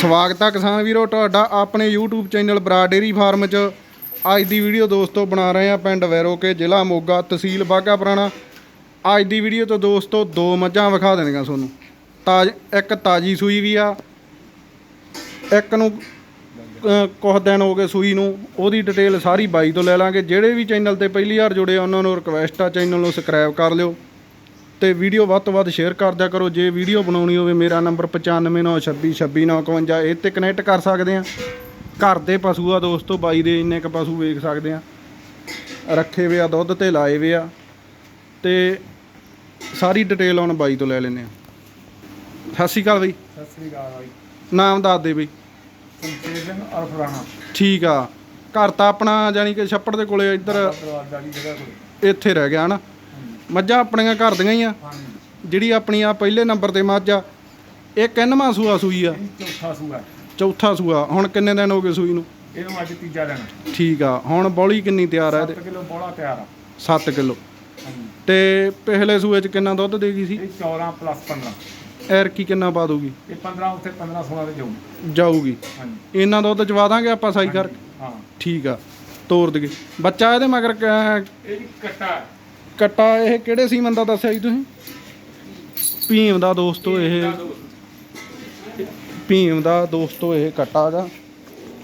ਸਵਾਗਤ ਆ ਕਿਸਾਨ ਵੀਰੋ ਤੁਹਾਡਾ ਆਪਣੇ YouTube ਚੈਨਲ ਬਰਾ ਡੇਰੀ ਫਾਰਮ 'ਚ। ਅੱਜ ਦੀ ਵੀਡੀਓ ਦੋਸਤੋ ਬਣਾ ਰਹੇ ਆ ਪਿੰਡ ਵੈਰੋਕੇ ਜ਼ਿਲ੍ਹਾ ਮੋਗਾ ਤਹਿਸੀਲ ਬਾਗਾ ਪੁਰਾਣਾ। ਅੱਜ ਦੀ ਵੀਡੀਓ ਤੋਂ ਦੋਸਤੋ ਦੋ ਮੱਝਾਂ ਵਿਖਾ ਦੇਣੀਆਂ ਤੁਹਾਨੂੰ। ਤਾਜ ਇੱਕ ਤਾਜੀ ਸੂਈ ਵੀ ਆ ਇੱਕ ਨੂੰ ਅਹ, ਕੁਝ ਦਿਨ ਹੋ ਗਏ ਸੂਈ ਨੂੰ ਉਹਦੀ ਡਿਟੇਲ ਸਾਰੀ ਬਾਈ ਤੋਂ ਲੈ ਲਾਂਗੇ। ਜਿਹੜੇ ਵੀ ਚੈਨਲ ਤੇ ਪਹਿਲੀ ਵਾਰ ਜੁੜੇ ਆ ਉਹਨਾਂ ਨੂੰ ਰਿਕਵੈਸਟ ਆ ਚੈਨਲ ਨੂੰ ਸਬਸਕ੍ਰਾਈਬ ਕਰ ਲਿਓ। ਤੇ ਵੀਡੀਓ ਵੱਧ ਤੋਂ ਵੱਧ ਸ਼ੇਅਰ ਕਰ ਦਿਆ ਕਰੋ। ਜੇ ਵੀਡੀਓ ਬਣਾਉਣੀ ਹੋਵੇ ਮੇਰਾ ਨੰਬਰ 9596262951 ਇਹ ਤੇ ਕਨੈਕਟ ਕਰ ਸਕਦੇ ਆ। ਘਰ ਦੇ ਪਸ਼ੂ ਆ ਦੋਸਤੋ ਬਾਈ ਦੇ ਇੰਨੇ ਕ ਪਸ਼ੂ ਵੇਖ ਸਕਦੇ ਆ। ਰੱਖੇ ਵੇ ਆ ਦੁੱਧ ਤੇ ਲਾਏ ਵੇ ਆ। ਤੇ ਸਾਰੀ ਡਿਟੇਲ ਹੁਣ ਬਾਈ ਤੋਂ ਲੈ ਲੈਨੇ ਆ। ਸਤਿ ਸ਼੍ਰੀ ਅਕਾਲ ਬਈ। ਸਤਿ ਸ੍ਰੀ ਅਕਾਲ ਬਾਈ। ਨਾਮ ਦੱਸ ਦੇ ਬਈ। ਸੰਤੇਜ ਸਿੰਘ ਔਰ ਫਰਾਣਾ ਠੀਕ ਆ। ਘਰ ਤਾਂ ਆਪਣਾ ਜਾਨੀ ਕਿ ਛੱਪੜ ਦੇ ਕੋਲੇ ਇੱਧਰ ਇੱਥੇ ਰਹਿ ਗਿਆ ਹਨਾ। ਮੱਝਾਂ ਆਪਣੀਆਂ ਘਰ ਦੀਆਂ ਹੀ ਆ। ਜਿਹੜੀ ਆਪਣੀ ਆ ਪਹਿਲੇ ਨੰਬਰ ਤੇ ਮੱਝ ਆ ਇਹ ਕਿੰਨਵਾਂ ਸੂਆ ਸੂਈ ਆ? ਚੌਥਾ ਸੂਆ। ਚੌਥਾ ਸੂਆ। ਹੁਣ ਕਿੰਨੇ ਦਿਨ ਹੋ ਗਏ ਸੂਈ ਨੂੰ? ਇਹਨੂੰ ਅੱਜ ਤੀਜਾ ਦਿਨ। ਠੀਕ ਆ। ਹੁਣ ਬੌਲੀ ਕਿੰਨੀ ਤਿਆਰ ਆ 7 ਇਹਦੇ ਕਿਲੋ ਬੋਲਾ ਤਿਆਰ ਆ। 7 ਕਿਲੋ। ਤੇ ਪਹਿਲੇ ਸੂਏ ਚ ਕਿੰਨਾ ਦੁੱਧ ਦੇਗੀ ਸੀ? ਇਹ 14 ਪਲੱਸ 15 ਐਰ ਕੀ ਕਿੰਨਾ ਪਾ ਦੂਗੀ ਇਹ 15 ਉੱਥੇ 15 16 ਤੇ ਜਾਊ ਜਾਊਗੀ। ਹਾਂਜੀ। ਇਹਨਾਂ ਦੁੱਧ ਚਵਾ ਦਾਂਗੇ ਆਪਾਂ ਸਾਈ ਕਰ ਹਾਂ। ਠੀਕ ਆ। ਤੋਰ ਦਗੇ ਬੱਚਾ ਇਹਦੇ ਮਗਰ ਇਹ ਕੱਟਾ ਕੱਟਾ ਇਹ ਕਿਹੜੇ ਸੀਮਨ ਦਾ ਦੱਸਿਆ ਜੀ ਤੁਸੀਂ? ਭੀਮ ਦਾ ਦੋਸਤੋ ਇਹ। ਭੀਮ ਦਾ ਦੋਸਤੋ। ਇਹ ਕੱਟਾ ਗਾ।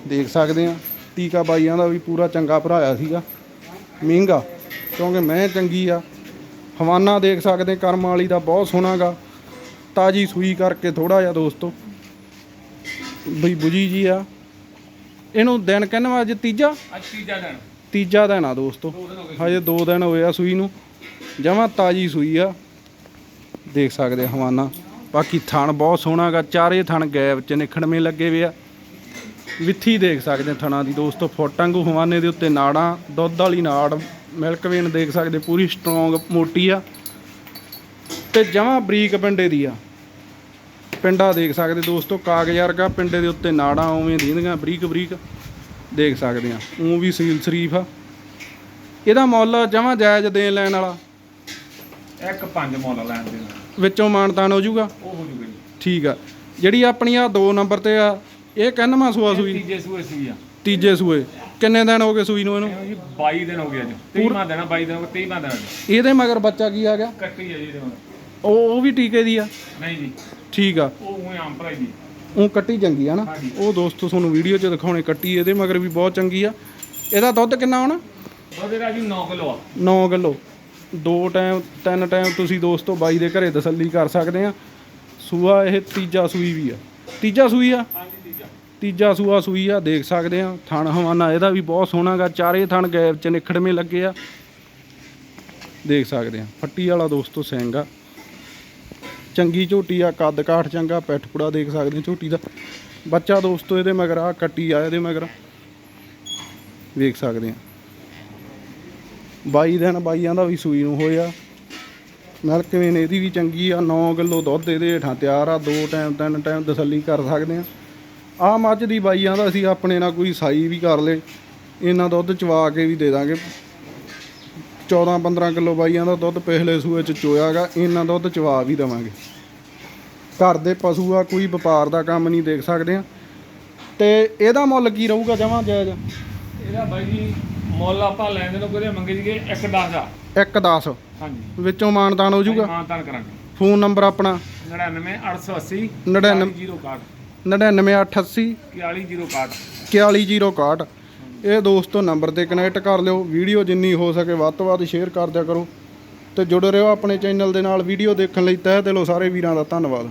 ਦੇਖ ਸਕਦੇ ਆ। ਟੀਕਾ ਬਾਈਆਂ ਦਾ ਵੀ ਪੂਰਾ ਚੰਗਾ ਭਰਾਇਆ ਸੀਗਾ। ਮਹਿੰਗਾ ਕਿਉਂਕਿ ਮੈਂ ਚੰਗੀ ਆ। ਹਵਾਨਾ ਦੇਖ ਸਕਦੇ ਕਰਮ ਵਾਲੀ ਦਾ ਬਹੁਤ ਸੋਹਣਾ ਗਾ। ਤਾਜੀ ਸੂਈ ਕਰਕੇ ਥੋੜਾ ਜਿਹਾ ਦੋਸਤੋ। ਬਈ ਬੁਜੀ ਜੀ ਆ। ਇਹਨੂੰ ਦਿਨ ਕਹਿੰਦਾ ਅੱਜ ਤੀਜਾ? ਅੱਜ ਤੀਜਾ ਦਿਨ। ਤੀਜਾ ਦਿਨ ਆ ਦੋਸਤੋ, ਹਜੇ 2 ਦਿਨ ਹੋਏ ਆ ਸੂਈ ਨੂੰ। ਜਮਾਂ ਤਾਜੀ ਸੂਈ ਆ। ਦੇਖ ਸਕਦੇ ਹਵਾਨਾ। ਬਾਕੀ ਥਣ ਬਹੁਤ ਸੋਹਣਾ ਗਾ, ਚਾਰੇ ਥਣ ਗੈਬ ਚ ਨਿਖੜਵੇਂ ਲੱਗੇ ਵੇ ਆ। ਵਿੱਥੀ ਦੇਖ ਸਕਦੇ ਆ ਥਣਾਂ ਦੀ ਦੋਸਤੋ, ਫੁੱਟ ਹਵਾਨੇ ਦੇ ਉੱਤੇ ਨਾੜਾਂ, ਦੁੱਧ ਵਾਲੀ ਨਾੜ, ਮਿਲਕ ਵੇਨ ਦੇਖ ਸਕਦੇ ਪੂਰੀ ਸਟਰੋਂਗ ਮੋਟੀ ਆ। ਤੇ ਜਮਾਂ ਬਰੀਕ ਪਿੰਡੇ ਦੀ ਆ। ਪਿੰਡਾ ਦੇਖ ਸਕਦੇ ਦੋਸਤੋ, ਕਾਗਜ਼ ਵਰਗਾ ਪਿੰਡੇ ਦੇ ਉੱਤੇ ਨਾੜਾਂ ਉਵੇਂ ਦੀਂਦੀਆਂ ਬਰੀਕ ਬਰੀਕ ਦੇਖ ਸਕਦੇ ਆ। ਉਹ ਵੀ ਸੀਲ ਸ਼ਰੀਫ ਆ। ਇਹਦਾ ਮੁੱਲ ਜਮਾਂ ਜਾਇਜ਼ ਦੇਣ ਲੈਣ ਵਾਲਾ। ਇੱਕ ਪੰਜ ਮੁੱਲ ਲੈਣ ਦੇ। ਵਿੱਚੋਂ ਮਾਨਤਾਨ ਹੋ ਜਾਊਗਾ? ਉਹ ਹੋ ਜੂਗਾ ਜੀ। ਠੀਕ ਆ। ਜਿਹੜੀ ਆਪਣੀ ਆ ਦੋ ਨੰਬਰ ਤੇ ਆ ਇਹ ਕਹਿੰਨਵਾਂ ਸੂਆ ਸੂਈ? ਤੀਜੇ ਸੂਏ ਸੀ ਆ। ਤੀਜੇ ਸੂਏ। ਕਿੰਨੇ ਦਿਨ ਹੋ ਗਏ ਸੂਈ ਨੂੰ ਇਹਨੂੰ? ਜੀ 22 ਦਿਨ ਹੋ ਗਏ ਅੱਜ 23ਵਾਂ ਦਿਨ ਆ 22 ਦਿਨ ਹੋ ਗਏ 23ਵਾਂ ਦਿਨ ਅੱਜ ਇਹਦੇ ਮਗਰ ਬੱਚਾ ਕੀ ਆ ਗਿਆ? ਕੱਟੀ ਆ ਜੀ ਇਹਦੇ ਮਗਰ। ਉਹ ਉਹ ਵੀ ਟੀਕੇ ਦੀ ਆ? ਨਹੀਂ ਜੀ। ਠੀਕ ਆ। ਉਹ ਉਵੇਂ ਆਮ ਭਰਾਈ ਦੀ। ਉਹ ਕੱਟੀ ਚੰਗੀ ਆ ਨਾ। ਉਹ ਦੋਸਤੋ ਤੁਹਾਨੂੰ ਵੀਡੀਓ 'ਚ ਦਿਖਾਉਣੇ ਕੱਟੀ ਇਹਦੇ ਮਗਰ ਵੀ ਬਹੁਤ ਚੰਗੀ ਆ। ਇਹਦਾ ਦੁੱਧ ਕਿੰਨਾ ਹੋਣਾ? ਉਹਦੇ ਰਾਜੀ 9 ਕਿਲੋ ਆ। 9 ਕਿਲੋ। ਦੋ ਟਾਈਮ ਤਿੰਨ ਟਾਈਮ ਤੁਸੀਂ ਦੋਸਤੋ ਬਾਈ ਦੇ ਘਰੇ ਤਸੱਲੀ ਕਰ ਸਕਦੇ ਆ। ਸੂਆ ਇਹ ਤੀਜਾ ਸੂਈ ਵੀ ਆ। ਤੀਜਾ ਸੂਈ ਆ? ਤੀਜਾ। ਸੂਆ ਸੂਈ ਆ ਦੇਖ ਸਕਦੇ ਆ। ਥਣ ਹਵਾਨਾ ਇਹਦਾ ਵੀ ਬਹੁਤ ਸੋਹਣਾ ਗਾ ਚਾਰੇ ਥਣ ਗੈਬ ਚ ਨਿਖੜਵੇਂ ਲੱਗੇ ਆ। ਦੇਖ ਸਕਦੇ ਆ ਫੱਟੀ ਵਾਲਾ ਦੋਸਤੋ ਸਿੰਘ ਆ ਚੰਗੀ ਝੋਟੀ ਆ, ਕੱਦ ਕਾਠ ਚੰਗਾ, ਪੈਠ ਪੈਠਪੁੜਾ ਦੇਖ ਸਕਦੇ ਆ ਝੋਟੀ ਦਾ। ਬੱਚਾ ਦੋਸਤੋ ਇਹਦੇ ਮਗਰ ਆ, ਕੱਟੀ ਆ ਇਹਦੇ ਮਗਰ। ਵੇਖ ਸਕਦੇ ਆ। 22 ਦਿਨ ਬਾਈਆਂ ਦਾ ਵੀ ਸੂਈ ਨੂੰ ਹੋਇਆ। ਮਿਲਕ ਵੇਨ ਇਹਦੀ ਵੀ ਚੰਗੀ ਆ 9 ਕਿਲੋ ਦੁੱਧ ਇਹਦੇ ਹੇਠਾਂ ਤਿਆਰ ਆ, ਦੋ ਟਾਈਮ, ਤਿੰਨ ਟਾਈਮ ਤਸੱਲੀ ਕਰ ਸਕਦੇ ਆ। ਆ ਮੱਝ ਦੀ ਬਾਈਆਂ ਦਾ ਅਸੀਂ ਆਪਣੇ ਨਾਲ ਕੋਈ ਸਾਈ ਵੀ ਕਰ ਲੇ ਇਹਨਾਂ ਦੁੱਧ ਚਵਾ ਕੇ ਵੀ ਦੇ ਦਾਂਗੇ। 14 15 ਕਿਲੋ ਬਾਈਆਂ ਦਾ ਦੁੱਧ ਪਿਛਲੇ ਸੂਏ ਚ ਚੋਇਆਗਾ ਇਹਨਾਂ ਦੁੱਧ ਚਵਾ ਵੀ ਦਵਾਂਗੇ। ਘਰ ਦੇ ਪਸ਼ੂ ਆ ਕੋਈ ਵਪਾਰ ਦਾ ਕੰਮ ਨਹੀਂ ਦੇਖ ਸਕਦੇ ਆ। ਤੇ ਇਹਦਾ ਮੁੱਲ ਕੀ ਰਹੂਗਾ ਜਮਾਂ ਜਾਇਜ਼? ਇਹਦਾ ਬਾਈ ਜੀ ਮੁੱਲ ਆਪਾਂ ਲੈਣ ਦੇ ਨੂੰ ਕਿਹਦੇ ਮੰਗੇ ਸੀਗੇ 1 10 ਦਾ 1 10 ਹਾਂਜੀ। ਵਿੱਚੋਂ ਮਾਨਤਾਨ ਹੋ ਜਾਊਗਾ? ਮਾਨਤਾਨ ਕਰਾਂਗੇ। ਫੋਨ ਨੰਬਰ ਆਪਣਾ? 99 880 99 061 99880 41061 41061 ਇਹ ਦੋਸਤੋ ਨੰਬਰ ਤੇ ਕਨੈਕਟ ਕਰ ਲਿਓ, ਵੀਡੀਓ ਜਿੰਨੀ ਹੋ ਸਕੇ ਵੱਧ ਤੋਂ ਵੱਧ ਸ਼ੇਅਰ ਕਰ ਦਿਆ ਕਰੋ ਤੇ ਜੁੜੇ ਰਹੋ ਆਪਣੇ ਚੈਨਲ ਦੇ ਨਾਲ, ਵੀਡੀਓ ਦੇਖਣ ਲਈ ਤਹਿ ਦਿਲੋਂ ਸਾਰੇ ਵੀਰਾਂ ਦਾ ਧੰਨਵਾਦ।